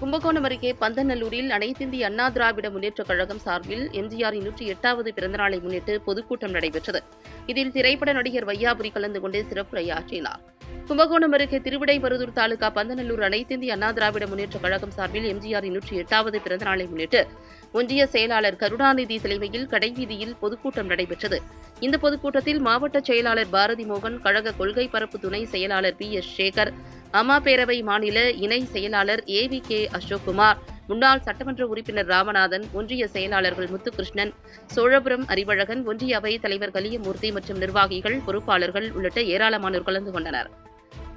கும்பகோணம் அருகே பந்தநல்லூரில் அனைத்திந்திய அண்ணா திராவிட முன்னேற்றக் கழகம் சார்பில் எம்ஜிஆரின் நூற்றி எட்டாவது பிறந்தநாளை முன்னிட்டு பொதுக்கூட்டம் நடைபெற்றது. இதில் திரைப்பட நடிகர் வையாபுரி கலந்து கொண்டு சிறப்புரையாற்றினார் கும்பகோணம் அருகே திருவிடைமருதூர் தாலுகா பந்தநல்லூர் அனைத்திந்திய அண்ணா திராவிட முன்னேற்றக் கழகம் சார்பில் எம்ஜிஆரின் நூற்றி எட்டாவது பிறந்தநாளை முன்னிட்டு ஒன்றிய செயலாளர் கருணாநிதி தலைமையில் கடைவீதியில் பொதுக்கூட்டம் நடைபெற்றது. இந்த பொதுக்கூட்டத்தில் மாவட்ட செயலாளர் பாரதி மோகன் கழக கொள்கை பரப்பு துணை செயலாளர் பி எஸ் சேகர் அம்மா பேரவை மாநில இணை செயலாளர் ஏ வி கே அசோக்குமார் முன்னாள் சட்டமன்ற உறுப்பினர் ராமநாதன் ஒன்றிய செயலாளர்கள் முத்துகிருஷ்ணன் சோழபுரம் அறிவழகன் ஒன்றிய அவை தலைவர் கலியமூர்த்தி மற்றும் நிர்வாகிகள் பொறுப்பாளர்கள் உள்ளிட்ட ஏராளமானோர் கலந்து கொண்டனர்.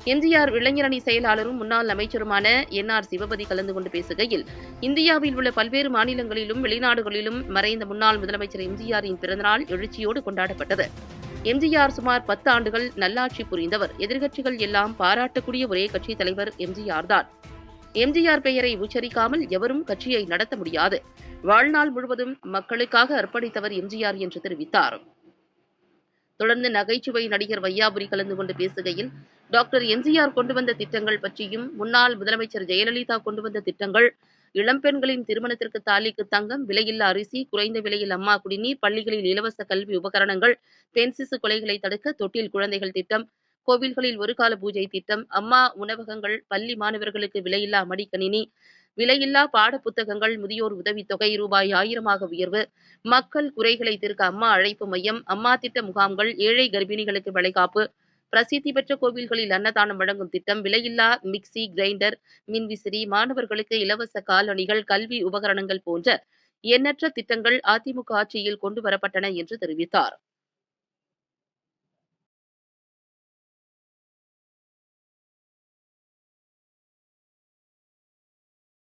எம்ஜிஆர் இளைஞரணி செயலாளரும் முன்னாள் அமைச்சருமான என் ஆர் சிவபதி கலந்து கொண்டு பேசுகையில் இந்தியாவில் உள்ள பல்வேறு மாநிலங்களிலும் வெளிநாடுகளிலும் மறைந்த முன்னாள் முதலமைச்சர் எம்ஜிஆரின் பிறந்தநாள் எழுச்சியோடு கொண்டாடப்பட்டது. எம்ஜிஆர் சுமார் பத்து ஆண்டுகள் நல்லாட்சி புரிந்தவர். எதிர்கட்சிகள் எல்லாம் பாராட்டக்கூடிய ஒரே கட்சி தலைவர் எம்ஜிஆர் தான். எம்ஜிஆர் பெயரை உச்சரிக்காமல் எவரும் கட்சியை நடத்த முடியாது. வாழ்நாள் முழுவதும் மக்களுக்காக அர்ப்பணித்தவர் எம்ஜிஆர் என்று தெரிவித்தார். தொடர்ந்து நகைச்சுவை நடிகர் வையாபுரி கலந்து கொண்டு பேசுகையில் டாக்டர் எம்ஜிஆர் கொண்டு வந்த திட்டங்கள் பற்றியும் முன்னாள் முதலமைச்சர் ஜெயலலிதா கொண்டு வந்த திட்டங்கள் இளம்பெண்களின் திருமணத்திற்கு தாலிக்கு தங்கம் விலையில்லா அரிசி குறைந்த விலையில் அம்மா குடிநீர் பள்ளிகளில் இலவச கல்வி உபகரணங்கள் பெண் சிசு கொலைகளை தடுக்க தொட்டில் குழந்தைகள் திட்டம் கோவில்களில் ஒரு கால பூஜை திட்டம் அம்மா உணவகங்கள் பள்ளி மாணவர்களுக்கு விலையில்லா மடிக்கணினி விலையில்லா பாட புத்தகங்கள் முதியோர் உதவித்தொகை ரூபாய் ஆயிரமாக உயர்வு மக்கள் குறைகளை தீர்க்க அம்மா அழைப்பு மையம் அம்மா திட்ட முகாம்கள் ஏழை கர்ப்பிணிகளுக்கு வளைகாப்பு பிரசித்தி பெற்ற கோவில்களில் அன்னதானம் வழங்கும் திட்டம் விலையில்லா மிக்சி கிரைண்டர் மின்விசிறி மாணவர்களுக்கு இலவச காலணிகள் கல்வி உபகரணங்கள் போன்ற எண்ணற்ற திட்டங்கள் அதிமுக ஆட்சியில் கொண்டு வரப்பட்டன என்று தெரிவித்தார்.